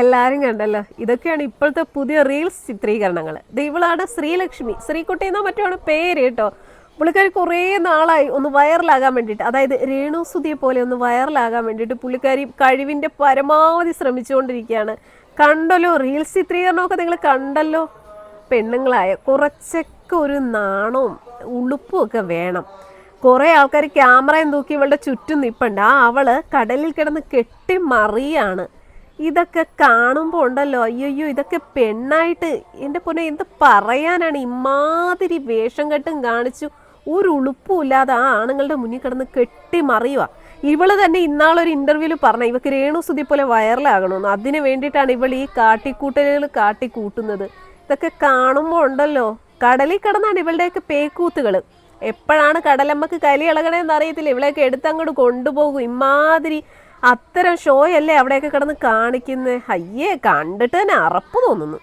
എല്ലാരും കണ്ടല്ലോ. ഇതൊക്കെയാണ് ഇപ്പോഴത്തെ പുതിയ റീൽസ് ചിത്രീകരണങ്ങൾ ദൈവളാണ് ശ്രീലക്ഷ്മി. ശ്രീകുട്ടി എന്നാ മറ്റോ പേര് കേട്ടോ. പുള്ളിക്കാരി കുറേ നാളായി ഒന്ന് വൈറലാകാൻ വേണ്ടിയിട്ട്. അതായത് രേണു സുധിയെ പോലെ ഒന്ന് വൈറലാകാൻ വേണ്ടിയിട്ട് പുള്ളിക്കാരി കഴിവിന്റെ പരമാവധി ശ്രമിച്ചുകൊണ്ടിരിക്കുകയാണ്. കണ്ടല്ലോ റീൽസ് ചിത്രീകരണമൊക്കെ നിങ്ങൾ കണ്ടല്ലോ? പെണ്ണുങ്ങളായ കുറച്ചൊക്കെ ഒരു നാണവും ഉളുപ്പും ഒക്കെ വേണം. കുറേ ആൾക്കാർ ക്യാമറയും തൂക്കി ഇവളുടെ ചുറ്റും നിൽപ്പുണ്ട് ആ അവൾ കടലിൽ കിടന്ന് കെട്ടി മറിയാണ്. ഇതൊക്കെ കാണുമ്പോൾ ഉണ്ടല്ലോ അയ്യോ ഇതൊക്കെ പെണ്ണായിട്ട്. എന്റെ പൊന്നെ എന്ത് പറയാനാണ്? ഇമാതിരി വേഷം കെട്ടും കാണിച്ചു. ഒരു ഉളുപ്പുമില്ലാതെ ആ ആണുങ്ങളുടെ മുന്നിൽ കിടന്ന് കെട്ടി മറിയുക ഇവൾ തന്നെ ഇന്നാളൊരു ഇന്റർവ്യൂവിൽ പറഞ്ഞ ഇവക്ക് രേണു സുധി പോലെ വൈറലാകണമെന്ന് അതിന് വേണ്ടിയിട്ടാണ് ഇവൾ ഈ കാട്ടിക്കൂട്ടലുകൾ കാട്ടിക്കൂട്ടുന്നത്. ഇതൊക്കെ കാണുമ്പോൾ ഉണ്ടല്ലോ. കടലിൽ കിടന്നാണ് ഇവളുടെയൊക്കെ പേക്കൂത്തുകൾ എപ്പോഴാണ് കടലമ്മക്ക് കലി ഇളകണേന്ന് അറിയത്തില്ല. ഇവളെയൊക്കെ എടുത്തങ്ങോട്ട് കൊണ്ടുപോകും. ഇമാതിരി അത്തരം ഷോയല്ലേ അവിടെയൊക്കെ കിടന്ന് കാണിക്കുന്നത് അയ്യേ കണ്ടിട്ട് തന്നെ അറപ്പ് തോന്നുന്നു.